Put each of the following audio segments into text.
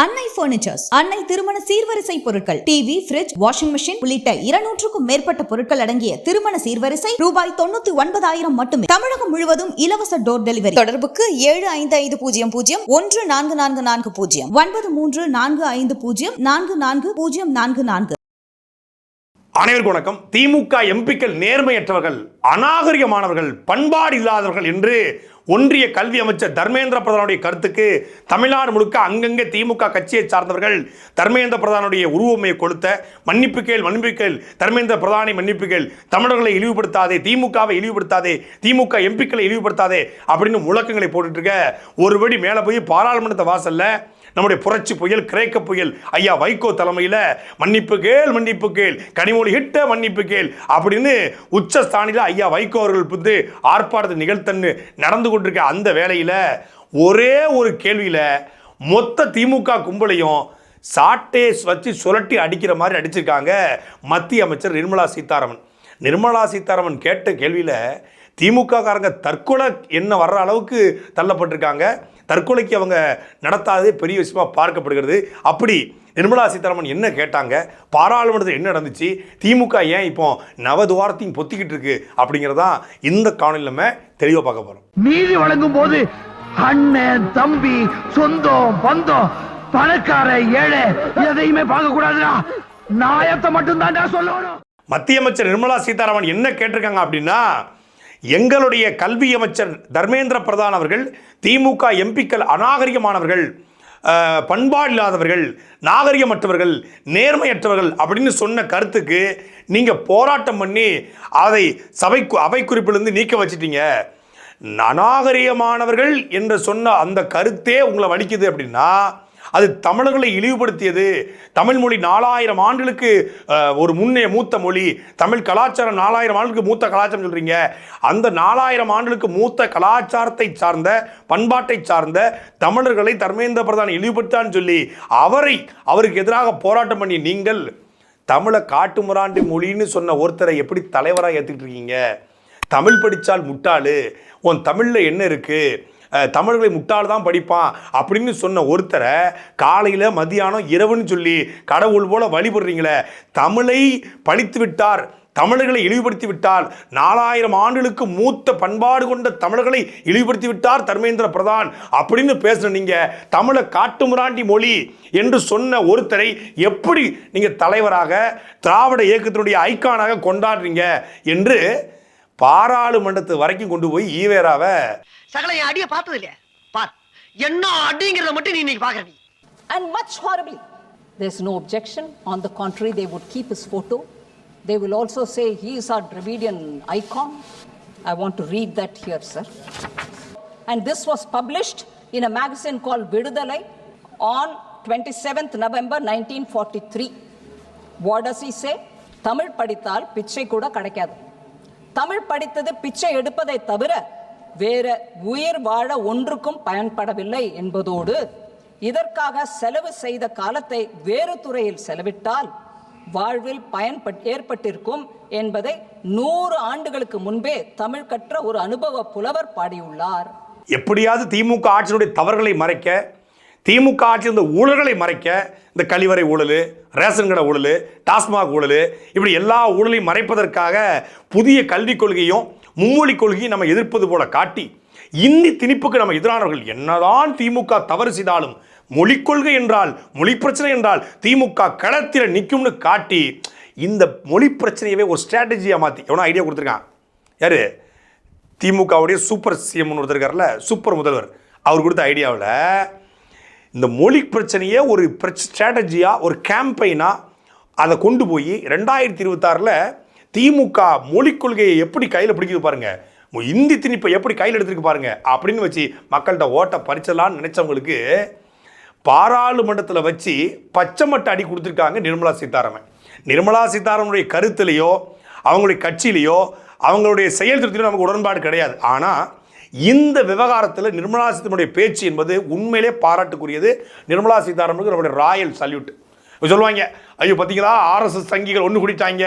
அன்னை பர்னிச்சர்ஸ் அன்னை திருமண சீர்வரிசை பொருட்கள். டிவி ஃபிரிட்ஜ் வாஷிங் மிஷின் உள்ளிட்ட இருநூற்றுக்கும் மேற்பட்ட பொருட்கள் அடங்கிய திருமண சீர்வரிசை ரூபாய் தொண்ணூத்தி ஒன்பதாயிரம் மட்டுமே. தமிழகம் முழுவதும் இலவச டோர் டெலிவரி தொடர்புக்கு ஏழு ஐந்து ஐந்து பூஜ்ஜியம் பூஜ்ஜியம் ஒன்று நான்கு நான்கு நான்கு பூஜ்ஜியம். ஒன்பது மூன்று நான்கு ஐந்து பூஜ்ஜியம் நான்கு நான்கு பூஜ்ஜியம் நான்கு நான்கு. அனைவருக்கும் வணக்கம். திமுக எம்பிக்கள் நேர்மையற்றவர்கள் அநாகரிகமானவர்கள் பண்பாடு இல்லாதவர்கள் என்று ஒன்றிய கல்வி அமைச்சர் தர்மேந்திர பிரதானுடைய கருத்துக்கு தமிழ்நாடு முழுக்க அங்கங்கே திமுக கட்சியை சார்ந்தவர்கள் தர்மேந்திர பிரதானுடைய உருவமையை கொடுத்த மன்னிப்பு கேள் மன்னிப்பு கேள். தர்மேந்திர பிரதானை மன்னிப்பு கேள். தமிழர்களை இழிவுபடுத்தாதே திமுகவை இழிவுபடுத்தாதே திமுக எம்பிக்களை இழிவுபடுத்தாதே அப்படின்னு முழக்கங்களை போட்டுட்டு இருக்க. ஒருபடி மேலே போய் பாராளுமன்றத்தை வாசல்ல நம்முடைய புரட்சி புயல் கிரேக்க புயல். ஐயா வைகோ தலைமையில் மன்னிப்பு கேள் மன்னிப்பு கேள். கனிமொழி ஹிட்ட மன்னிப்பு கேள். அப்படின்னு உச்சஸ்தானியில் ஐயா வைகோ அவர்கள் வந்து ஆர்ப்பாட்டத்தை நிகழ்த்தன்னு நடந்து கொண்டிருக்க அந்த வேலையில் ஒரே ஒரு கேள்வியில் மொத்த திமுக கும்பலையும் சாட்டே வச்சு சுரட்டி அடிக்கிற மாதிரி அடிச்சிருக்காங்க மத்திய அமைச்சர் நிர்மலா சீதாராமன். நிர்மலா சீதாராமன் கேட்ட கேள்வியில் திமுக காரங்க தற்கொலை என்ன வர்ற அளவுக்கு தள்ளப்பட்டிருக்காங்க. தற்கொலைக்கு அவங்க நடத்தாதே பெரிய விஷயமா பார்க்கப்படுகிறது. அப்படி நிர்மலா சீதாராமன் என்ன கேட்டாங்க? பாராளுமன்றத்தில் என்ன நடந்துச்சு? திமுக ஏன் இப்போ நவதுவாரத்தையும் பொத்திக்கிட்டு இருக்கு அப்படிங்கிறதான் இந்த காணொலி நம்ம தெளிவாக பார்க்க போகிறோம் நீதி வழங்கும் போது அண்ணன் தம்பி சொந்தம் பந்தம் பணக்கார ஏழை எதையுமே பார்க்க கூடாதுடா நாயத்தை மட்டும் சொல்லணும். மத்திய அமைச்சர் நிர்மலா சீதாராமன் என்ன கேட்டிருக்காங்க அப்படின்னா எங்களுடைய கல்வி அமைச்சர் தர்மேந்திர பிரதான் அவர்கள் திமுக எம்பிக்கள் அநாகரிகமானவர்கள் பண்பாடில்லாதவர்கள் பண்பாடு இல்லாதவர்கள் நாகரிகமற்றவர்கள் நேர்மையற்றவர்கள் அப்படின்னு சொன்ன கருத்துக்கு நீங்கள் போராட்டம் பண்ணி அதை சபை அவை குறிப்பிலிருந்து நீக்க வச்சிட்டீங்க. அநாகரிகமானவர்கள் என்று சொன்ன அந்த கருத்தே உங்களை வலிக்குது அப்படின்னா அது தமிழர்களை இழிவுபடுத்தியது. தமிழ் மொழி நாலாயிரம் ஆண்டுகளுக்கு ஒரு முன்னே மூத்த மொழி. தமிழ் கலாச்சாரம் நாலாயிரம் ஆண்டுகளுக்கு மூத்த கலாச்சாரம் சொல்கிறீங்க அந்த நாலாயிரம் ஆண்டுகளுக்கு மூத்த கலாச்சாரத்தை சார்ந்த பண்பாட்டை சார்ந்த தமிழர்களை தர்மேந்திர பிரதான் இழிவுபடுத்தான்னு சொல்லி அவரை அவருக்கு எதிராக போராட்டம் பண்ணி நீங்கள் தமிழை காட்டுமுராண்டி மொழின்னு சொன்ன ஒருத்தரை எப்படி தலைவராக ஏற்றுக்கிட்டு இருக்கீங்க? தமிழ் படித்தால் முட்டாளு. உன் தமிழில் என்ன இருக்குது தமிழர்களை முட்டாள் தான் படிப்பான் அப்படின்னு சொன்ன ஒருத்தரை காலையில் மதியானம் இரவுன்னு சொல்லி கடவுள் போல வழிபடுறீங்களே தமிழை படித்து விட்டார் தமிழர்களை இழிவுபடுத்தி விட்டால் நாலாயிரம் ஆண்டுகளுக்கு மூத்த பண்பாடு கொண்ட தமிழர்களை இழிவுபடுத்தி விட்டார் தர்மேந்திர பிரதான் அப்படின்னு பேசுன நீங்க தமிழை காட்டுமுராண்டி மொழி என்று சொன்ன ஒருத்தரை எப்படி நீங்க தலைவராக திராவிட இயக்கத்தினுடைய ஐக்கானாக கொண்டாடுறீங்க என்று பாராளுமன்றத்து வரைக்கும் கொண்டு போய் ஈவேராவை சகல என் அடிய பார்த்தது இல்லையா பார் என்ன அடிங்கிறத மட்டும் நீ இன்னைக்கு பாக்குற நீ and much horribly. There's no objection. On the contrary, they would keep his photo. They will also say he is our Dravidian icon. I want to read that here, sir. And this was published in a magazine called Vidudalai on 27th November 1943. What does he say? Tamil படித்தால் பிச்சை கூட கிடைக்காது தமிழ் படித்தது பிச்சை எடுப்பதை தவிர வேற உயிர் வாழ ஒன்றுக்கும் பயன்படவில்லை என்பதோடு இதற்காக செலவு செய்த காலத்தை வேறு துறையில் செலவிட்டால் வாழ்வில் பயன் ஏற்பட்டிருக்கும் என்பதை நூறு ஆண்டுகளுக்கு முன்பே தமிழ் கற்ற ஒரு அனுபவ புலவர் பாடியுள்ளார். எப்படியாவது திமுக ஆட்சியினுடைய தவறுகளை மறைக்க திமுக ஆட்சி இந்த ஊழல்களை மறைக்க இந்த கழிவறை ஊழல் ரேஷன் கடை ஊழல் டாஸ்மாக் ஊழல் இப்படி எல்லா ஊழலையும் மறைப்பதற்காக புதிய கல்விக் கொள்கையும் மும்மொழி கொள்கையும் நம்ம எதிர்ப்பது போல காட்டி இந்தி திணிப்புக்கு நம்ம எதிரானவர்கள் என்னதான் திமுக தவறு செய்தாலும் மொழிக் கொள்கை என்றால் மொழி பிரச்சனை என்றால் திமுக களத்தில் நிற்கும்னு காட்டி இந்த மொழி பிரச்சனையவே ஒரு ஸ்ட்ராட்டஜியாக மாற்றி எவனோ ஐடியா கொடுத்துருக்கான். யார்? திமுகவுடைய சூப்பர் சிஎம்னு ஒருத்தர் இருக்கார்ல சூப்பர் முதல்வர். அவர் கொடுத்த ஐடியாவில் இந்த மொழி பிரச்சனையே ஒரு ஸ்ட்ராட்டஜியாக ஒரு கேம்பெயினாக அதை கொண்டு போய் ரெண்டாயிரத்தி இருபத்தாறில் திமுக மொழிக் கொள்கையை எப்படி கையில் பிடிக்குது பாருங்கள் இந்தி திணிப்பை எப்படி கையில் எடுத்துருக்கு பாருங்க. அப்படின்னு வச்சு மக்கள்கிட்ட ஓட்டை பறிச்சலான்னு நினைச்சவங்களுக்கு பாராளுமன்றத்தில் வச்சு பச்சை மட்டை அடி கொடுத்துருக்காங்க நிர்மலா சீதாராமன். நிர்மலா சீதாராமனுடைய கருத்துலேயோ அவங்களுடைய கட்சியிலையோ அவங்களுடைய செயல் திருத்திலையோ நமக்கு உடன்பாடு கிடையாது. ஆனால் இந்த விவகாரத்தில் நிர்மலா சீதாராமனுடைய பேச்சு என்பது உண்மையிலே பாராட்டுக்குரியது. நிர்மலா சீதாராமனுக்கு நம்மளுடைய ராயல் சல்யூட். சொல்லுவாங்க ஐயோ பார்த்தீங்களா ஆர்எஸ்எஸ் சங்கிகள் ஒன்று குடித்தாங்க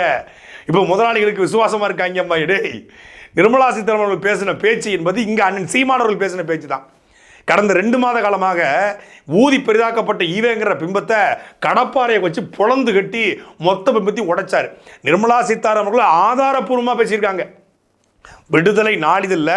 இப்போ முதலாளிகளுக்கு விசுவாசமாக இருக்காங்க அம்மா டேய் நிர்மலா சீதாராமன் அவர்கள் பேசின பேச்சு என்பது இங்கே அண்ணன் சீமானவர்கள் பேசின பேச்சு தான். கடந்த ரெண்டு மாத காலமாக ஊதி பெரிதாக்கப்பட்ட ஈவேங்கிற பிம்பத்தை கடப்பாறையை வச்சு புலந்து கட்டி மொத்த பிம்பத்தையும் உடைச்சார். நிர்மலா சீதாராமர்கள் ஆதாரபூர்வமாக ஆதாரப்பூர்வமாக பேசியிருக்காங்க. விடுதலை நாளிதழில்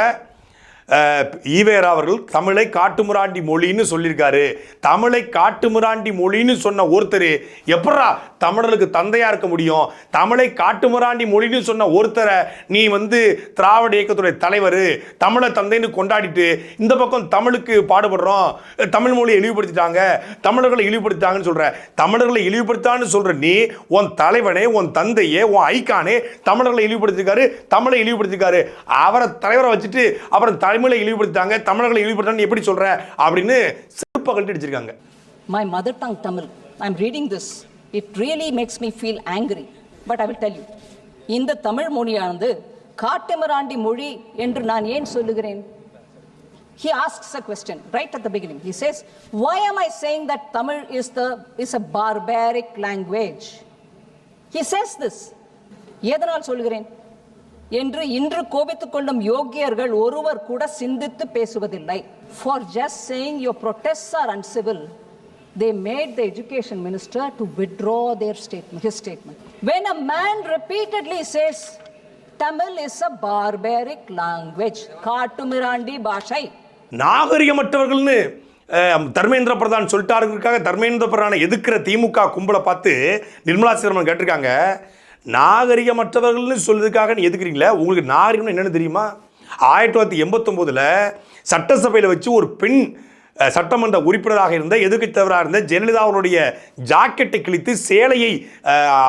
ஈவேரா அவர்கள் தமிழை காட்டுமுராண்டி மொழின்னு சொல்லியிருக்காரு. தமிழை காட்டுமுராண்டி மொழின்னு சொன்ன ஒருத்தர் எப்படா தமிழர்களுக்கு தந்தையாக இருக்க முடியும்? தமிழை காட்டுமுராண்டி மொழின்னு சொன்ன ஒருத்தரை நீ வந்து திராவிட இயக்கத்துடைய தலைவர் தமிழை தந்தைன்னு கொண்டாடிட்டு இந்த பக்கம் தமிழுக்கு பாடுபடுறோம். தமிழ் மொழியை இழிவுபடுத்திட்டாங்க. தமிழர்களை இழிவுபடுத்திட்டாங்கன்னு சொல்கிற தமிழர்களை இழிவுபடுத்தான்னு சொல்கிற நீ உன் தலைவனே உன் தந்தையே உன் ஐக்கானே தமிழர்களை இழிவுபடுத்திருக்காரு தமிழை இழிவுபடுத்திருக்காரு. அவரை தலைவரை வச்சுட்டு அப்புறம் தமிழை இழிவுபடுத்தாங்க தமிழர்களை இழிவுபடுத்தான்னு எப்படி சொல்ற அப்படின்னு செருப்பை கழட்டி my mother tongue Tamil I am reading this it really makes me feel angry but I will tell you இந்த தமிழ் மொழியானது காட்டுமிராண்டி மொழி என்று நான் ஏன் சொல்லுகிறேன் he asks a question right at the beginning. He says, Why am I saying that Tamil is, the, is a barbaric language? He says this. எதனால் சொல்கிறேன் என்று இன்று கோபித்துக் கொள்ளும் யோக்கியர்கள் ஒருவர் கூட சிந்தித்து பேசுவதில்லை. For just saying your protest are uncivil they made the education minister to withdraw their statement his statement when a man repeatedly says Tamil is a barbaric language காட்டுமிராண்டி பாஷை. நாகரிகமற்றவர்கள்னு தர்மேந்திர பிரதான் சொல்லிட்டாருக்காக தர்மேந்திர பிரதானை எதிர்க்கிற திமுக கும்பலை பார்த்து நிர்மலா சீரமன் கேட்டிருக்காங்க? நாகரிகமற்றவர்கள்னு சொல்றதுக்காக நீ எதுக்குறீங்களே? உங்களுக்கு நாகரிகம்னு என்னென்னு தெரியுமா? ஆயிரத்தி தொள்ளாயிரத்தி எண்பத்தொம்போதில் சட்டசபையில் வச்சு ஒரு பெண் சட்டமன்ற உறுப்பினராக இருந்த எதிர்கட்சித்தவராக இருந்த ஜெயலலிதா அவருடைய ஜாக்கெட்டை கிழித்து சேலையை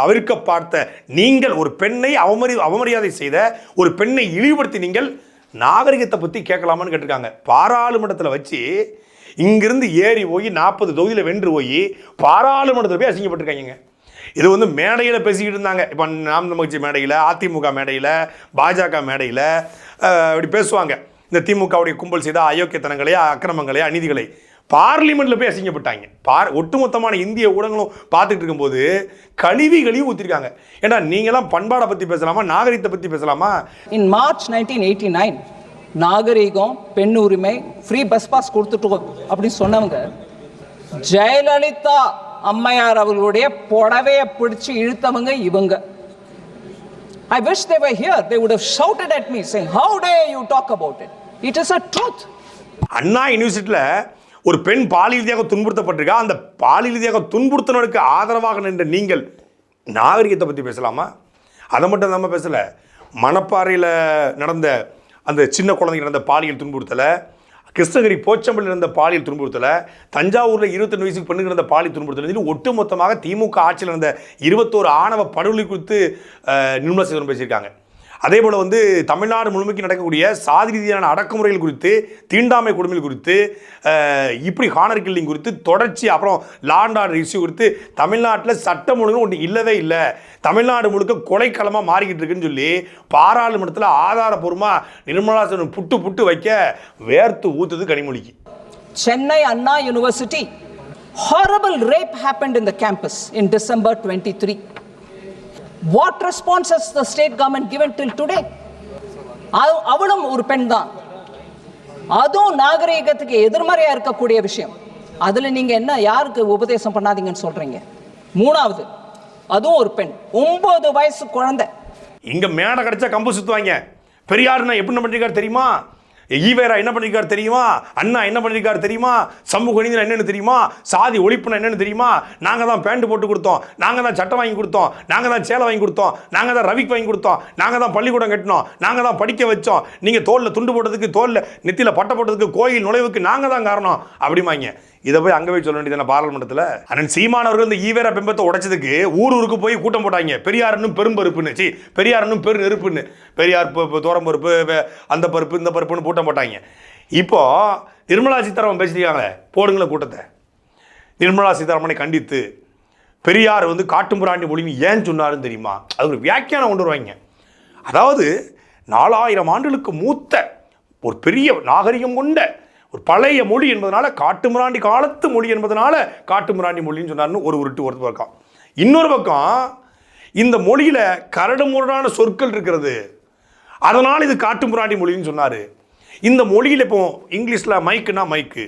அவிர்க்க பார்த்த நீங்கள் ஒரு பெண்ணை அவமரி அவமரியாதை செய்த ஒரு பெண்ணை இழிவுபடுத்தி நீங்கள் நாகரிகத்தை பற்றி கேட்கலாமான்னு கேட்டிருக்காங்க. பாராளுமன்றத்தில் வச்சு இங்கிருந்து ஏறி போய் நாற்பது தொகுதியில் வென்று போய் பாராளுமன்றத்தில் போய் அசிங்கப்பட்டிருக்காங்க இது வந்து மேடையில் பேசிக்கிட்டு இருந்தாங்க. இப்போ நாம் தமிழ்ச்சி மேடையில் அதிமுக மேடையில் பாஜக மேடையில் இப்படி பேசுவாங்க. இந்த திமுகவுடைய கும்பல் செய்த அயோக்கியத்தனங்களே அக்கிரமங்களே அநீதிகளை. பார்லிமெண்ட்டில் போய் அசிங்கப்பட்டாங்க. பார் ஒட்டுமொத்தமான இந்திய ஊடகங்களும் பார்த்துட்டு இருக்கும்போது கழுவி ஊற்றிருக்காங்க ஏன்னா நீங்களாம் பண்பாடை பற்றி பேசலாமா நாகரிகத்தை பற்றி பேசலாமா? In March nineteen eighty nine நாகரீகம் பெண் உரிமை ஃப்ரீ பஸ் பாஸ் கொடுத்துட்டு அப்படின்னு சொன்னவங்க ஜெயலலிதா அம்மையார் அவர்களுடைய புடவையை பிடிச்சு இழுத்தவங்க இவங்க. I wish they were here they would have shouted at me saying how dare you talk about it it is a truth Anna யூனிவர்சிட்டியில் ஒரு பெண் பாலியல் ரீதியாக துன்புறுத்தப்பட்டிருக்கா? அந்த பாலியல் ரீதியாக துன்புறுத்தினருக்கு ஆதரவாக நின்ற நீங்கள் நாகரிகத்தை பற்றி பேசலாமா? அதை மட்டும் நம்ம பேசலை. மணப்பாறையில் நடந்த அந்த சின்ன குழந்தைங்க நடந்த பாலியல் துன்புறுத்தலை கிருஷ்ணகிரி போச்சம்பள்ளி இருந்த பாலியல் துன்புறுத்தலை தஞ்சாவூரில் இருபத்தெண்டு வயசுக்கு பெண்ணுக்கு இருந்த பாலியல் துன்புறுத்தல் சொல்லி ஒட்டுமொத்தமாக திமுக ஆட்சியில் இருந்த இருபத்தோரு ஆணவ படுகொலை குறித்து நிர்மலா சீதாராமன் பேசியிருக்காங்க. அதே போல் வந்து தமிழ்நாடு முழுமைக்கு நடக்கக்கூடிய சாதி ரீதியான அடக்குமுறைகள் குறித்து தீண்டாமை கொடுமைகள் குறித்து இப்படி ஹானர் கில்லிங் குறித்து தொடர்ச்சி அப்புறம் லாண்ட் ஆர்டர் இஷ்யூ குறித்து தமிழ்நாட்டில் சட்டம் ஒழுங்கு ஒன்று இல்லவே இல்லை. தமிழ்நாடு முழுக்க கொலைக்களமாக மாறிக்கிட்டு இருக்குன்னு சொல்லி பாராளுமன்றத்தில் ஆதாரபூர்வமாக நிர்மலா சீதாராமன் புட்டு புட்டு வைக்க வேர்த்து ஊத்துது கனிமொழிக்கு Chennai Anna University. Horrible rape happened in the campus in December 23. What response has the state government given till today? அவளும் ஒரு பெண் தான் அதுவும் நாகரீகத்துக்கு எதிர்மறையாக இருக்கக்கூடிய விஷயம் அதில் நீங்கள் என்ன யாருக்கு உபதேசம் பண்ணாதீங்கன்னு சொல்கிறீங்க மூணாவது அதுவும் ஒரு பெண். ஒன்பது வயசு குழந்தை. இங்க மேடை கிடைச்சா கம்பு சுத்துவாங்க. பெரியார்னா எப்படி பண்ணிருக்காரு தெரியுமா? ஈவேரா என்ன பண்ணிருக்காரு தெரியுமா? அண்ணா என்ன பண்ணிருக்காரு தெரியுமா? சமூக நீதி என்னன்னு தெரியுமா? சாதி ஒழிப்புனா என்னன்னு தெரியுமா? நாங்க தான் பேண்ட் போட்டு கொடுத்தோம். நாங்க தான் சட்டை வாங்கி கொடுத்தோம். நாங்க தான் சேலை வாங்கி கொடுத்தோம். நாங்க தான் ரவிக்கு வாங்கி கொடுத்தோம். நாங்க தான் பள்ளிக்கூடம் கட்டினோம். நாங்க தான் படிக்க வச்சோம். நீங்க தோல்ல துண்டு போட்டதுக்கு தோல்ல நெத்தியில பட்டை போட்டதுக்கு கோயில் நுழைவுக்கு நாங்க தான் காரணம். அப்படிமாங்க இதை போய் அங்கே போய் சொல்ல வேண்டியது பாராளுமன்றத்தில்? அண்ணன் சீமானவர்கள் இந்த ஈவேரா பிம்பத்தை உடைச்சதுக்கு ஊர் ஊருக்கு போய் கூட்டம் போட்டாங்க. பெரியாரனும் பெரும்பருப்புன்னு சி பெரியாரனும் பெரு நெருப்புன்னு. பெரியார் தோரம் பருப்பு வே- அந்த பருப்பு இந்த பருப்புன்னு கூட்டம் போட்டாங்க. இப்போ நிர்மலா சீதாராமன் பேசியிருக்காங்க போடுங்கள கூட்டத்தை. நிர்மலா சீதாராமனை கண்டித்து பெரியார் வந்து காட்டுமிராண்டி மொழின்னு ஏன் சொன்னாருன்னு தெரியுமா? அது ஒரு வியாக்கியானம் கொண்டு வருவாங்க. அதாவது நாலாயிரம் ஆண்டுகளுக்கு மூத்த ஒரு பெரிய நாகரிகம் கொண்ட ஒரு பழைய மொழி என்பதனால காட்டுமிராண்டி காலத்து மொழி என்பதனால காட்டுமிராண்டி மொழின்னு சொன்னார்னு ஒரு உருட்டு ஒரு பக்கம். இன்னொரு பக்கம் இந்த மொழியில் கரடு முரடான சொற்கள் இருக்கிறது. அதனால் இது காட்டுமிராண்டி மொழின்னு சொன்னார். இந்த மொழியில் இப்போ இங்கிலீஷில் மைக்குனா மைக்கு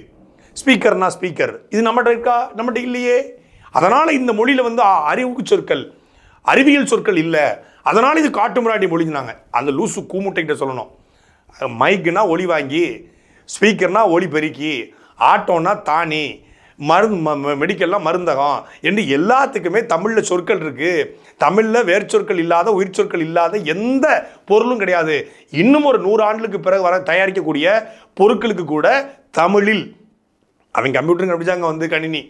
ஸ்பீக்கர்னா ஸ்பீக்கர். இது நம்மகிட்ட இருக்கா? நம்மகிட்ட இல்லையே. அதனால் இந்த மொழியில் வந்து அறிவுக்கு சொற்கள் அறிவியல் சொற்கள் இல்லை. அதனால் இது காட்டுமிராண்டி மொழிஞ்சினாங்க அந்த லூசு கூமுட்டைகிட்ட சொல்லணும். மைக்குனா ஒளி வாங்கி ஸ்பீக்கர்னால் ஒளி பெருக்கி ஆட்டோனா தானி மருந்து மெடிக்கல்லாம் மருந்தகம் என்று எல்லாத்துக்குமே தமிழில் சொற்கள் இருக்குது தமிழில் வேர் சொற்கள் இல்லாத உயிர் சொற்கள் இல்லாத எந்த பொருளும் கிடையாது. இன்னும் ஒரு நூறு ஆண்டுகளுக்கு பிறகு வர தயாரிக்கக்கூடிய பொருட்களுக்கு கூட தமிழில் அவன் கம்ப்யூட்டருங்க அப்படிச்சாங்க வந்து கணினி.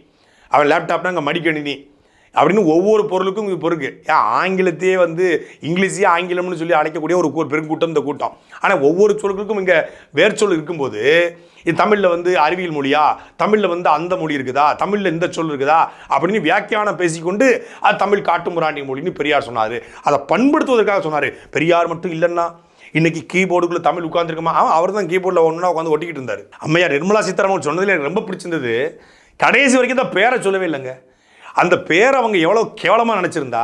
அவன் லேப்டாப்னா அங்கே மடிக்கணினி. அப்படின்னு ஒவ்வொரு பொருளுக்கும் இப்போ இருக்குது ஏன் ஆங்கிலத்தையே வந்து இங்கிலீஷே ஆங்கிலம்னு சொல்லி அழைக்கக்கூடிய ஒரு பெருங்கூட்டம் இந்த கூட்டம். ஆனால் ஒவ்வொரு சொல்களுக்கும் இங்கே வேர்ச்சொல் இருக்கும்போது இது தமிழில் வந்து அறிவியல் மொழியா? தமிழில் வந்து அந்த மொழி இருக்குதா? தமிழில் இந்த சொல் இருக்குதா? அப்படின்னு வியாக்கியானம் பேசிக்கொண்டு அது தமிழ் காட்டுமுராண்டி மொழின்னு பெரியார் சொன்னார். அதை பண்படுத்துவதற்காக சொன்னார். பெரியார் மட்டும் இல்லைன்னா இன்னைக்கு கீபோர்டுக்குள்ள தமிழ் உட்காந்துருக்குமா அவன் அவர் தான் கீபோர்டில் ஒன்றா உட்காந்து ஒட்டிக்கிட்டு இருந்தார். அம்மையார் நிர்மலா சீதாராமன் சொன்னதில் எனக்கு ரொம்ப பிடிச்சிருந்தது. கடைசி வரைக்கும் தான் பேரை சொல்லவே இல்லைங்க. அந்த பேரை அவங்க எவ்வளோ கேவலமாக நினச்சிருந்தா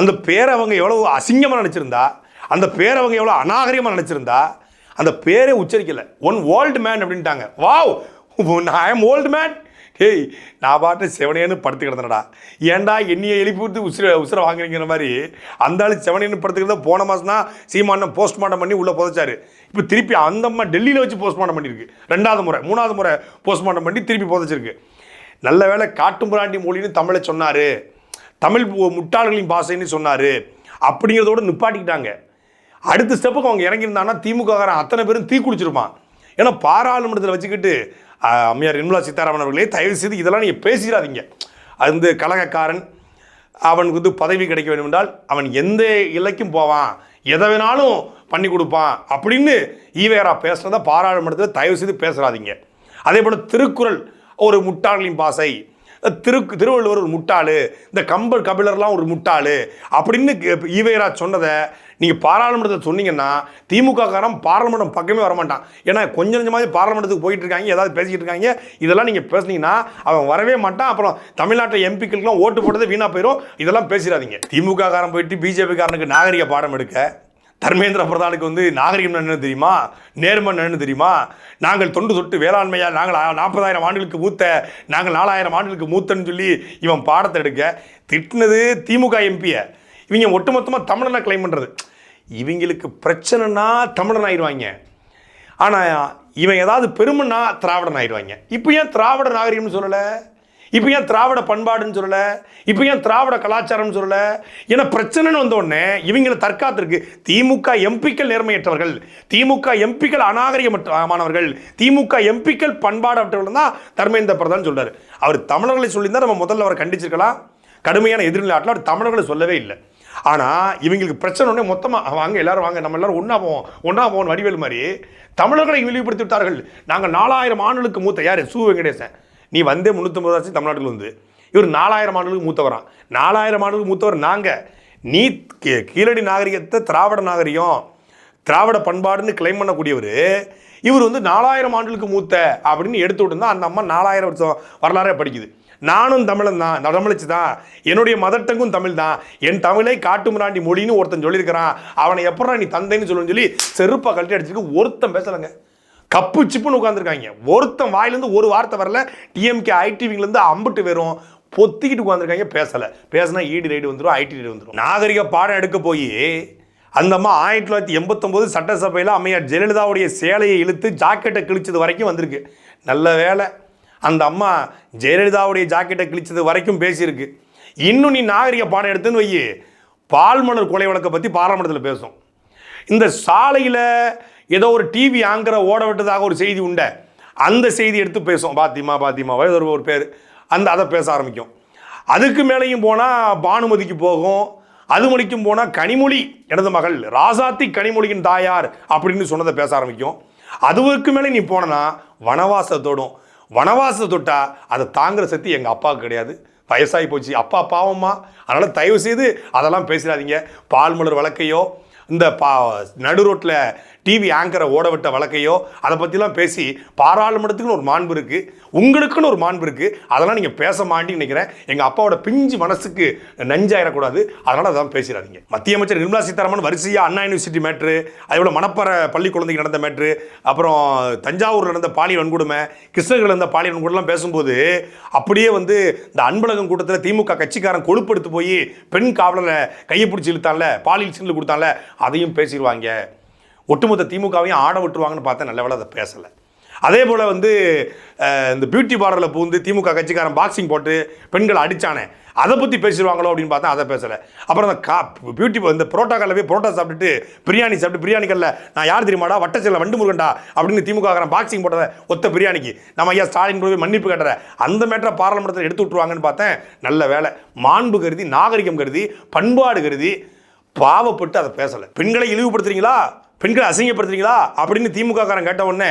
அந்த பேரை அவங்க எவ்வளோ அசிங்கமாக நினச்சிருந்தா அந்த பேரை அவங்க எவ்வளோ அநாகரிகமாக நினச்சிருந்தா அந்த பேரே உச்சரிக்கலை. ஒன் ஓல்டு மேன் அப்படின்ட்டாங்க. Wow I am old man hey நான் பாட்டு செவனேன்னு படுத்து கிடந்தனடா. ஏன்டா என்னையை எழுப்பி விட்டு உசுர உசுர வாங்குறீங்கிற மாதிரி அந்த ஆள் செவனேன்னு படுத்துக்கிறத போன மாதம் தான் சீமானம் போஸ்ட்மார்ட்டம் பண்ணி உள்ளே புதைச்சாரு. இப்போ திருப்பி அந்த அம்மா டெல்லியில் வச்சு போஸ்ட்மார்ட்டம் பண்ணியிருக்கு. ரெண்டாவது முறை மூணாவது முறை போஸ்ட்மார்ட்டம் பண்ணி திருப்பி புதைச்சிருக்கு. நல்ல வேளை காட்டுமிராண்டி மொழின்னு தமிழை சொன்னார். தமிழ் மு- முட்டாள்களின் பாஷைன்னு சொன்னார். அப்படிங்கிறதோட நிப்பாட்டிக்கிட்டாங்க. அடுத்த ஸ்டெப்புக்கு அவங்க இறங்கியிருந்தாங்கன்னா திமுககாரன் அத்தனை பேரும் தீ குடிச்சிருப்பான் ஏன்னா பாராளுமன்றத்தில் வச்சுக்கிட்டு அம்மையார் நிர்மலா சீதாராமன் அவர்களே தயவு செய்து இதெல்லாம் நீங்கள் பேசிடாதீங்க. அது வந்து கலகக்காரன் அவனுக்கு வந்து பதவி கிடைக்க வேண்டும் என்றால் அவன் எந்த இலைக்கும் போவான். எதை வேணாலும் பண்ணி கொடுப்பான். அப்படின்னு ஈவேரா பேசுனதை பாராளுமன்றத்தில் தயவு செய்து பேசுகிறாதீங்க அதே போல் திருக்குறள் ஒரு முட்டாளின் பாசை. திரு திருவள்ளுவர் ஒரு முட்டாளு இந்த கம்பர் கபிலர்லாம் ஒரு முட்டாளு அப்படின்னு கே- ஈவேரா சொன்னதை நீங்கள் பாராளுமன்றத்தில் சொன்னீங்கன்னா திமுக காரம் பாராளுமன்றம் பக்கமே வரமாட்டான். ஏன்னா கொஞ்சம் கொஞ்சமாக பாராளுமன்றத்துக்கு போயிட்டு இருக்காங்க ஏதாவது பேசிக்கிட்டு இருக்காங்க இதெல்லாம் நீங்கள் பேசுனீங்கன்னா அவன் வரவே மாட்டான். அப்புறம் தமிழ்நாட்டு எம்பிக்களுக்கெல்லாம் ஓட்டு போட்டது வீணாக போயிடும் இதெல்லாம் பேசிடாதீங்க. திமுக காரன் போயிட்டு பிஜேபி காரனுக்கு நாகரிக பாடம் எடுக்க தர்மேந்திர பிரதானுக்கு வந்து நாகரிகம் என்ன தெரியுமா? நேர்மன் என்ன தெரியுமா? நாங்கள் தொண்டு தொட்டு வேளாண்மையா நாங்கள் நாற்பதாயிரம் ஆண்டுகளுக்கு மூத்த நாங்கள் நாலாயிரம் ஆண்டுகளுக்கு மூத்தன்னு சொல்லி இவன் பாடத்தை எடுக்க திட்டினது திமுக எம்பியை இவங்க ஒட்டுமொத்தமாக தமிழனை கிளைம் பண்ணுறது இவங்களுக்கு பிரச்சனைனா தமிழன் ஆயிடுவாங்க. ஆனால் இவன் ஏதாவது பெருமைன்னா திராவிடன் ஆயிடுவாங்க. இப்போ ஏன் திராவிட நாகரிகம்னு சொல்லலை? இப்போ ஏன் திராவிட பண்பாடுன்னு சொல்லலை? இப்போ ஏன் திராவிட கலாச்சாரம்னு சொல்லலை? ஏன்னா பிரச்சனைன்னு வந்தோடனே இவங்களை தற்காத்திருக்கு. திமுக எம்பிக்கள் நேர்மையற்றவர்கள். திமுக எம்பிக்கள் அநாகரிகமானவர்கள் திமுக எம்பிக்கள் பண்பாடற்றவர்கள் தான் தர்மேந்திர பிரதான் சொல்கிறார் அவர் தமிழர்களை சொல்லியிருந்தால் நம்ம முதல்ல அவரை கண்டிச்சிருக்கலாம். கடுமையான எதிர்நிலை அவர் தமிழர்களை சொல்லவே இல்லை. ஆனால் இவங்களுக்கு பிரச்சனை உடனே மொத்தமாக வாங்க எல்லாரும் வாங்க நம்ம எல்லாரும் ஒன்றா போவோம். ஒன்றா போவோம் வடிவேல் மாதிரி தமிழர்களை இழிவுபடுத்தி விட்டார்கள். நாங்கள் நாலாயிரம் ஆண்டுகளுக்கு மூத்த யார் சு. வெங்கடேசன். நீ வந்தே முந்நூற்றம்பது வருஷம் தமிழ்நாட்டில் வந்து. இவர் நாலாயிரம் ஆண்டுகளுக்கு மூத்தவரான் நாலாயிரம் ஆண்டுகளுக்கு மூத்தவர் நாங்கள் நீ கீ- கீழடி நாகரிகத்தை திராவிட நாகரிகம் திராவிட பண்பாடுன்னு கிளைம் பண்ணக்கூடியவர் இவர் வந்து நாலாயிரம் ஆண்டுகளுக்கு மூத்த அப்படின்னு எடுத்து விட்டுருந்தா அந்த அம்மா நாலாயிரம் வருஷம் வரலாறே படிக்குது. நானும் தமிழன் தான் நான் தமிழச்சு தான். என்னுடைய மதர் டங்கும் தமிழ் தான். என் தமிழை காட்டுமிராண்டி மொழின்னு ஒருத்தன் சொல்லியிருக்கிறான். அவனை எப்படா நீ தந்தைன்னு சொல்லுன்னு சொல்லி செருப்பை கழட்டி அடிச்சிருக்கு. ஒருத்தன் பேசலைங்க. கப்பு சிப்புன்னு உட்காந்துருக்காங்க ஒருத்தன் வாயிலேருந்து ஒரு வார்த்தை வரல. டிஎம்கே ஐடிவிலேருந்து அம்பிட்டு வரும் பொத்திக்கிட்டு உட்காந்துருக்காங்க பேசலை. பேசினா ஈடு ரைடு வந்துடும் ஐடி ரைடு வந்துடும் நாகரிக பாடம் எடுக்க போய் அந்த அம்மா ஆயிரத்தி தொள்ளாயிரத்தி எண்பத்தொம்போது சட்டசபையில் அம்மையார் ஜெயலலிதாவுடைய சேலையை இழுத்து ஜாக்கெட்டை கிழிச்சது வரைக்கும் வந்திருக்கு. நல்ல வேலை அந்த அம்மா ஜெயலலிதாவுடைய ஜாக்கெட்டை கிழிச்சது வரைக்கும் பேசியிருக்கு. இன்னும் நீ நாகரிக பாடம் எடுத்துன்னு வை பால்மலர் கொலை வழக்கை பற்றி பாராளுமன்றத்தில் பேசும். இந்த சாலையில் ஏதோ ஒரு டிவி ஆங்கரை ஓட விட்டதாக ஒரு செய்தி உண்டை. அந்த செய்தி எடுத்து பேசும் பாத்திமா பாத்திமா ஒரு ஒரு பேர். அந்த அதை பேச ஆரம்பிக்கும். அதுக்கு மேலேயும் போனால் பானுமதிக்கு போகும். அது மொழிக்கும் போனால் கனிமொழி எனது மகள் ராசாத்தி கனிமொழியின் தாயார் அப்படின்னு சொன்னதை பேச ஆரம்பிக்கும். அதுவுக்கு மேலே நீ போனனா வனவாசத்தோடும் வனவாசத்தை தொட்டால் அதை தாங்குற சக்தி எங்கள் அப்பாவுக்கு கிடையாது. வயசாகி போச்சு. அப்பா பாவம்மா. அதனால் தயவு செய்து அதெல்லாம் பேசிடாதீங்க. பால்மலர் வழக்கையோ இந்த பா நடு ரோட்டில் டிவி ஆங்கரை ஓட விட்ட வழக்கையோ அதை பற்றிலாம் பேசி பாராளுமன்றத்துக்குன்னு ஒரு மாண்பு இருக்குது உங்களுக்குன்னு ஒரு மாண்பு இருக்குது அதெல்லாம் நீங்கள் பேச மாட்டேன்னு நினைக்கிறேன். எங்கள் அப்பாவோட பிஞ்சு மனசுக்கு நஞ்சாயிடக்கூடாது அதனால் அதான் பேசிடாதீங்க. மத்திய அமைச்சர் நிர்மலா சீதாராமன் வரிசையாக அண்ணா யூனிவர்சிட்டி மேட்ரு அதே மணப்பற பள்ளி குழந்தைக்கு நடந்த மேட்ரு அப்புறம் தஞ்சாவூரில் நடந்த பாலியல் வன்கொடுமை கிருஷ்ணகிரியில் நடந்த பாலியல் வன்கொடுமைலாம் பேசும்போது அப்படியே வந்து இந்த அன்பழகம் கூட்டத்தில் திமுக கட்சிக்காரன் கொழுப்படுத்து போய் பெண் காவலரை கையை பிடிச்சி இழுத்தான்ல பாலியல் சின்னல் கொடுத்தான்ல அதையும் பேசிடுவாங்க. ஒட்டுமொத்த திமுகவையும் ஆட விட்டுருவாங்கன்னு பார்த்தா நல்ல வேலை அதை பேசலை. அதே போல் வந்து இந்த பியூட்டி பார்லரில் பூந்து திமுக கட்சிக்காரன் பாக்ஸிங் போட்டு பெண்களை அடித்தானே அதை பற்றி பேசிடுவாங்களோ அப்படின்னு பார்த்தா அதை பேசலை. அப்புறம் அந்த கா பியூட்டி இந்த புரோட்டா போய் புரோட்டா சாப்பிட்டுட்டு பிரியாணி சாப்பிட்டு பிரியாணி கல்ல நான் யார் தெரியுமாடா வட்டச்சல வண்டு முருகன்டா அப்படின்னு திமுக பாக்ஸிங் போட்டத ஒத்த பிரியாணிக்கு நம்ம ஐயா ஸ்டாலின் போய் மன்னிப்பு கட்டுற அந்த மேட்டரை பாராளுமன்றத்தில் எடுத்து விட்டுருவாங்கன்னு பார்த்தேன் நல்ல வேலை மாண்பு கருதி நாகரிகம் கருதி பண்பாடு கருதி பாவப்பட்டு அதை பேசலை. பெண்களை இழிவுபடுத்துறீங்களா? பெண்களை அசிங்கப்படுத்துறீங்களா? அப்படின்னு திமுக காரன் கேட்ட உடனே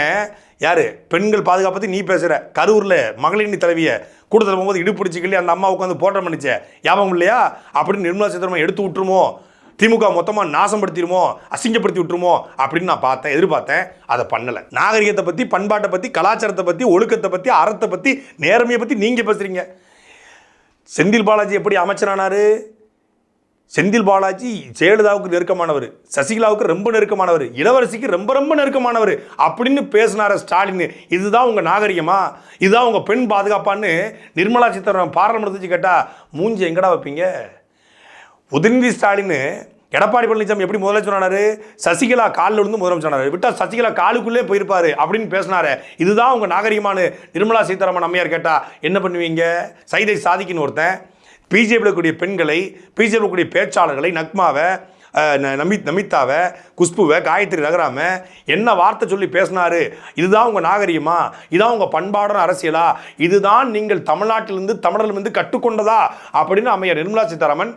யார்? பெண்கள் பாதுகாப்பத்தி நீ பேசுகிற கரூரில் மகளிர் தலைவிய கூட்டத்தில் போகும்போது இடுப்பிடிச்சிக்கலி அந்த அம்மா உட்காந்து போட்டம் பண்ணிச்சே. ஞாபகம் இல்லையா? அப்படின்னு நிர்மலா சீதாராமன் எடுத்து விட்டுருமோ? திமுக மொத்தமாக நாசப்படுத்திடுமோ? அசிங்கப்படுத்தி விட்டுருமோ? அப்படின்னு நான் பார்த்தேன் எதிர்பார்த்தேன். அதை பண்ணலை. நாகரிகத்தை பற்றி பண்பாட்டை பற்றி கலாச்சாரத்தை பற்றி ஒழுக்கத்தை பற்றி அறத்தை பற்றி நேர்மையை பற்றி நீங்கள் பேசுகிறீங்க செந்தில் பாலாஜி எப்படி அமைச்சரானாரு? செந்தில் பாலாஜி ஜெயலலிதாவுக்கு நெருக்கமானவர் சசிகலாவுக்கு ரொம்ப நெருக்கமானவர் இளவரசிக்கு ரொம்ப ரொம்ப நெருக்கமானவர் அப்படின்னு பேசினார ஸ்டாலின். இதுதான் உங்கள் நாகரிகமா? இதுதான் உங்கள் பெண் பாதுகாப்பான்னு நிர்மலா சீதாராமன் பாராளுமன்றத்தை கேட்டால் மூஞ்சி எங்கடா வைப்பீங்க? உதயநிதி ஸ்டாலின் எடப்பாடி பழனிசாமி எப்படி முதலமைச்சர் ஆனாரு சசிகலா காலில் இருந்து முதலமைச்சர் ஆனார் விட்டால் சசிகலா காலுக்குள்ளே போயிருப்பாரு அப்படின்னு பேசினாரு. இதுதான் உங்கள் நாகரிகமானு நிர்மலா சீதாராமன் அம்மையார் கேட்டால் என்ன பண்ணுவீங்க? சைதை சாதிக்குன்னு ஒருத்தன் பிஜேபியில் இருக்கக்கூடிய பெண்களை பிஜேபியில் இருக்கக்கூடிய பேச்சாளர்களை நக்மாவை ந- நமி நமிதாவை குஷ்புவை காயத்ரி நகராம என்ன வார்த்தை சொல்லி பேசினாரு? இதுதான் உங்கள் நாகரிகமா? இதான் உங்கள் பண்பாடான அரசியலா? இதுதான் நீங்கள் தமிழ்நாட்டிலிருந்து தமிழர்லேருந்து கற்றுக்கொண்டதா? அப்படின்னு அமையர் நிர்மலா சீதாராமன்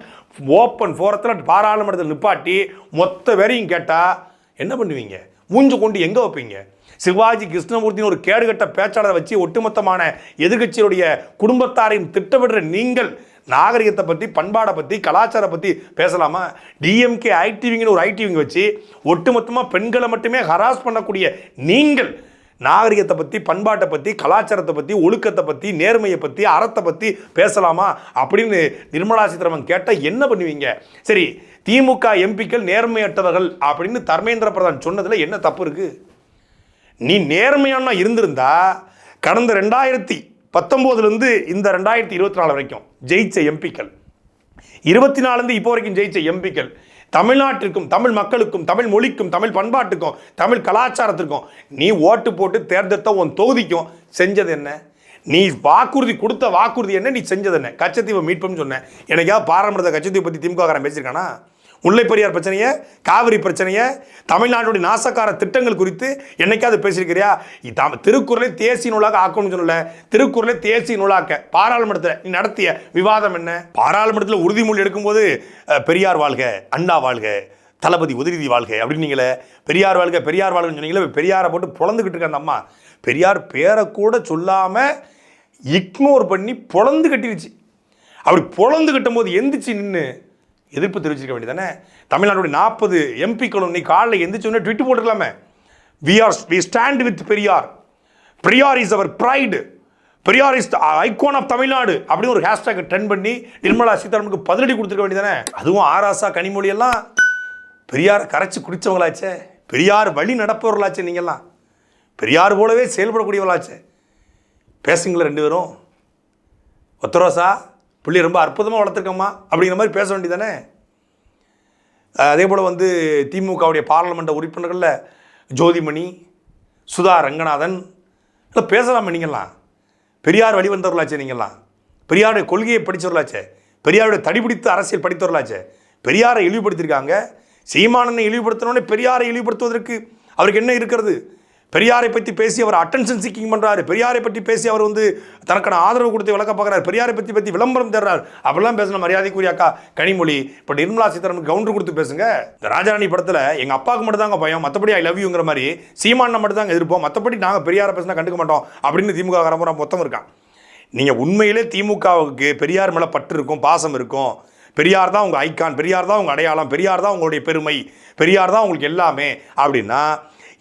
ஓப்பன் ஃபோரத்தில் பாராளுமன்றத்தில் நிப்பாட்டி மொத்த பேரையும் கேட்டால் என்ன பண்ணுவீங்க? மூஞ்சு கொண்டு எங்கே வைப்பீங்க? சிவாஜி கிருஷ்ணமூர்த்தின்னு ஒரு கேடுகட்ட பேச்சாளரை வச்சு ஒட்டுமொத்தமான எதிர்கட்சியுடைய குடும்பத்தாரையும் திட்டமிடுற நீங்கள் நாகரிகத்தை பற்றி பண்பாடை பற்றி கலாச்சாரம் பற்றி பேசலாமா? டிஎம்கே ஐடிவிங்கன்னு ஒரு ஐடிவிங்க வச்சு ஒட்டுமொத்தமாக பெண்களை மட்டுமே ஹராஸ் பண்ணக்கூடிய நீங்கள் நாகரிகத்தை பற்றி பண்பாட்டை பற்றி கலாச்சாரத்தை பற்றி ஒழுக்கத்தை பற்றி நேர்மையை பற்றி அறத்தை பற்றி பேசலாமா? அப்படின்னு நிர்மலா சீதாராமன் கேட்டால் என்ன பண்ணுவீங்க? சரி திமுக எம்பிக்கள் நேர்மையற்றவர்கள் அப்படின்னு தர்மேந்திர பிரதான் சொன்னதில் என்ன தப்பு இருக்குது நீ நேர்மையான இருந்திருந்தா கடந்த ரெண்டாயிரத்தி பத்தொம்போதுலேருந்து இந்த ரெண்டாயிரத்தி இருபத்தி நாலு வரைக்கும் ஜெயிச்ச எம்பிக்கள். இருபத்தி நாலுலேருந்து இப்போ வரைக்கும் ஜெயிச்ச எம்பிக்கள். தமிழ்நாட்டிற்கும் தமிழ் மக்களுக்கும் தமிழ் மொழிக்கும் தமிழ் பண்பாட்டுக்கும் தமிழ் கலாச்சாரத்திற்கும் நீ ஓட்டு போட்டு தேர்ந்தெடுத்த உன் தொகுதிக்கும் செஞ்சது என்ன? நீ வாக்குறுதி கொடுத்த வாக்குறுதி என்ன? நீ செஞ்சது என்ன? கச்சத்தீவை மீட்புன்னு சொன்னேன் எனக்கா பாரம்பரிய கச்சத்தீவை பற்றி திமுக காரன் பேசியிருக்கானா? முல்லை பெரியார் பிரச்சனையை காவிரி பிரச்சனையை தமிழ்நாட்டுடைய நாசக்கார திட்டங்கள் குறித்து என்னைக்காவது பேசியிருக்கிறியா? இதாம திருக்குறளை தேசிய நூலாக ஆக்கணும்னு சொல்லல திருக்குறளை தேசிய நூலாக்க. பாராளுமன்றத்தில் நீ நடத்திய விவாதம் என்ன? பாராளுமன்றத்தில் உறுதிமொழி எடுக்கும்போது பெரியார் வாழ்க அண்ணா வாழ்க தளபதி உதிரிதி வாழ்க அப்படின்னு நீங்களே பெரியார் வாழ்க பெரியார் வாழ்கன்னு சொன்னீங்களே பெரியாரை போட்டு புலந்துக்கிட்டு இருக்க அந்த அம்மா. பெரியார் பேரை கூட சொல்லாமல் இக்னோர் பண்ணி பொழந்து கட்டிருச்சு. அப்படி பொழந்து கட்டும் போது எந்திரிச்சு நின்று எதிர்ப்பு தெரிவிச்சிருக்க வேண்டியதானே தமிழ்நாடுடைய நாற்பது எம்பிக்களும் நீ காலைல எந்திரிச்சோன்னே tweet போட்டுக்கலாமே we are we stand with Periyar Periyar is our pride Periyar is icon of Tamil Nadu அப்படின்னு ஒரு ஹேஷ்டேக் ட்ரெண்ட் பண்ணி நிர்மலா சீதாராமனுக்கு பதிலடி கொடுத்துருக்க வேண்டியதானே அதுவும் ஆராசா கனிமொழி எல்லாம். பெரியார் கரைச்சி குடித்தவங்களாச்சே பெரியார் வழி நடப்பவர்களாச்சே நீங்கள்லாம் பெரியார் போலவே செயல்படக்கூடியவர்களாச்சே. பேசுங்களேன் ரெண்டு பேரும். ஒத்தரோசா? பிள்ளை ரொம்ப அற்புதமாக வளர்த்துருக்கம்மா அப்படிங்கிற மாதிரி பேச வேண்டியதானே அதே போல் வந்து திமுகவுடைய பாராளுமன்ற உறுப்பினர்களில் ஜோதிமணி சுதா ரங்கநாதன் இல்லை பேசலாமா நீங்கள்லாம் பெரியார் வழிவந்தவர்களாச்சே நீங்கள்லாம் பெரியாருடைய கொள்கையை படித்தவர்களாச்சே பெரியாருடைய தடிபிடித்து அரசியல் படித்தவர்களாச்சே? பெரியாரை இழிவுபடுத்தியிருக்காங்க. சீமானனை இழிவுபடுத்தினோடனே பெரியாரை இழிவுபடுத்துவதற்கு அவருக்கு என்ன இருக்கிறது? பெரியாரை பற்றி பேசி அவர் அட்டென்ஷன் சீக்கிங் பண்ணுறாரு பெரியாரை பற்றி பேசி அவர் வந்து தனக்கான ஆதரவு கொடுத்து விளக்க பார்க்குறாரு. பெரியாரை பற்றி பற்றி விளம்பரம் தர்றாரு அப்படிலாம் பேசின மரியாதைக்குரிய அக்கா கனிமொழி இப்போ நிர்மலா சீதாராமன் கவுண்டர் கொடுத்து பேசுங்க. இந்த ராஜாராணி படத்தில் எங்கள் அப்பாவுக்கு மட்டும் தாங்க பயம் மற்றபடி ஐ லவ் யூங்கிற மாதிரி சீமானை மட்டும் தாங்க எதிர்ப்போம். மற்றபடி நாங்கள் பெரியாரை பேசினா கண்டுக்க மாட்டோம் அப்படின்னு திமுக காரம்புறம் மொத்தம் இருக்கான் நீங்கள் உண்மையிலே திமுகவுக்கு பெரியார் மேலே பற்று இருக்கும் பாசம் இருக்கும். பெரியார் தான் உங்கள் ஐக்கான் பெரியார் தான் உங்கள் அடையாளம் பெரியார் தான் உங்களுடைய பெருமை பெரியார் தான் உங்களுக்கு எல்லாமே அப்படின்னா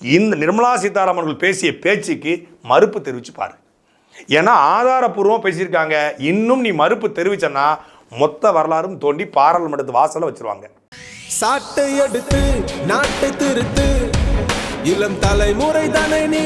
இந்த நிர்மலா சீதாராமன் அவர்கள் பேசிய பேச்சுக்கு மறுப்பு தெரிவிச்சு பாரு ஏன்னா ஆதாரப்பூர்வமாக பேசியிருக்காங்க. இன்னும் நீ மறுப்பு தெரிவிச்சனா மொத்த வரலாறும் தோண்டி பாராளுமன்றத்து வாசல்ல வச்சிருவாங்க. சாட்டை எடுத்து நாட்டை திருத்து. இளம் தலைமுறை தானே நீ